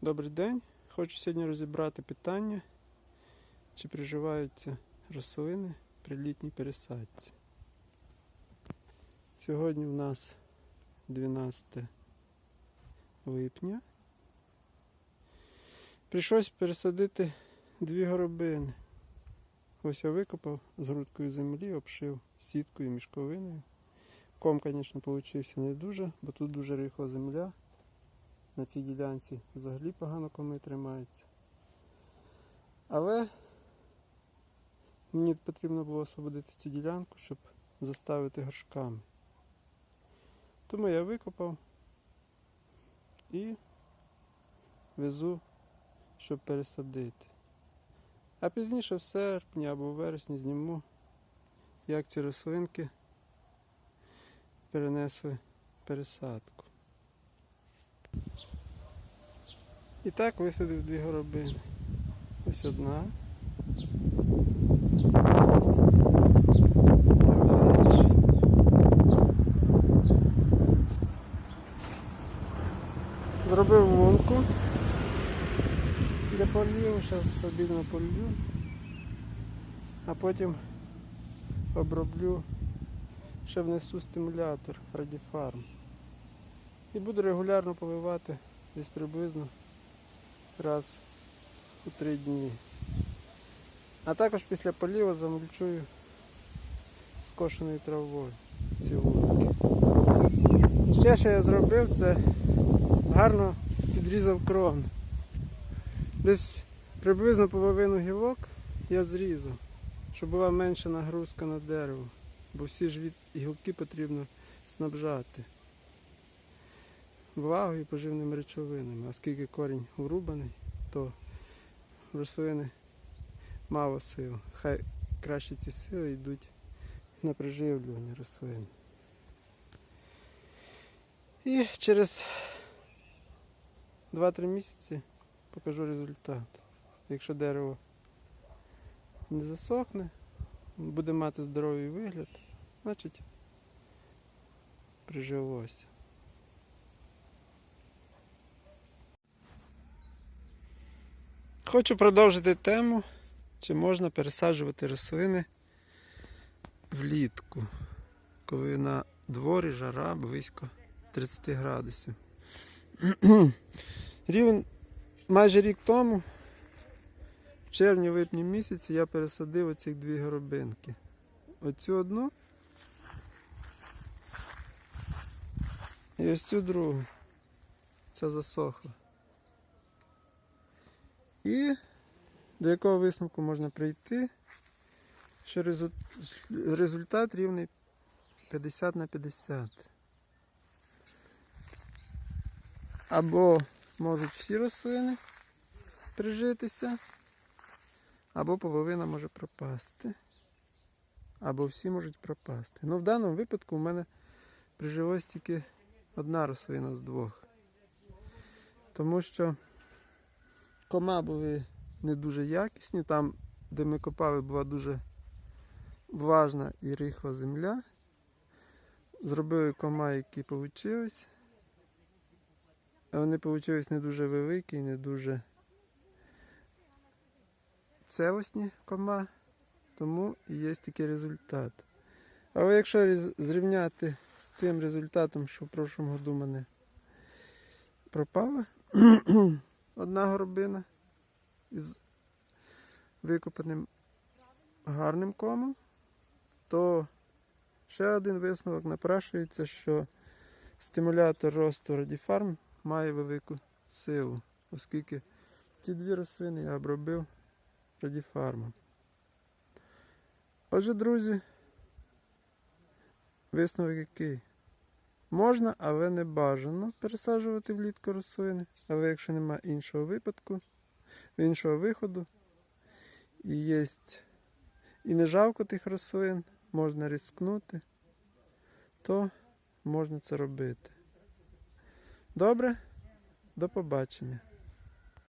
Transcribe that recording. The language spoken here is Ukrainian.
Добрий день. Хочу сьогодні розібрати питання, чи приживаються рослини при літній пересадці. Сьогодні в нас 12 липня. Прийшлось пересадити дві горобини. Ось я викопав з грудкою землі, обшив сіткою мішковиною. Ком, звісно, получився не дуже, бо тут дуже рихла земля. На цій ділянці взагалі погано коми тримаються. Але мені потрібно було освободити цю ділянку, щоб заставити горшками. Тому я викопав і везу, щоб пересадити. А пізніше в серпні або в вересні зніму, як ці рослинки перенесли пересадку. І так висадив дві горобини. Ось одна. Зробив лунку для полів, зараз обільно полью, а потім оброблю, ще внесу стимулятор Радіфарм. І буду регулярно поливати десь приблизно раз у три дні. А також після поліву замульчую скошеною травою ці лунки. Ще що я зробив, це гарно підрізав крон. Десь приблизно половину гілок я зрізав, щоб була менша нагрузка на дерево, бо всі ж гілки потрібно снабжати влагою і поживними речовинами. Оскільки корінь урубаний, то рослини мало сил. Хай краще ці сили йдуть на приживлювання рослин. І через 2-3 місяці покажу результат. Якщо дерево не засохне, буде мати здоровий вигляд, значить прижилося. Хочу продовжити тему, чи можна пересаджувати рослини влітку, коли на дворі жара близько 30 градусів. Рівень майже рік тому, в червні-липні місяці, я пересадив оці дві горобинки. Оцю одну і ось цю другу. Це засохло. І до якого висновку можна прийти, що результат рівний 50 на 50. Або можуть всі рослини прижитися, або половина може пропасти, або всі можуть пропасти. Ну, в даному випадку в мене прижилась тільки одна рослина з двох. Тому що кома були не дуже якісні. Там, де ми копали, була дуже влажна і рихла земля. Зробили кома, які вийшли. Вони вийшли не дуже великі, не дуже целосні кома, тому і є такий результат. Але якщо зрівняти з тим результатом, що в прошлому году мене пропала одна горобина із викопаним гарним комом, то ще один висновок напрашується, що стимулятор росту Радіфарм має велику силу, оскільки ці дві рослини я обробив Радіфармом. Отже, друзі, висновок який? Можна, але не бажано пересаджувати влітку рослини. Але якщо немає іншого випадку, іншого виходу, і є і не жалко тих рослин, можна ризикнути, то можна це робити. Добре? До побачення.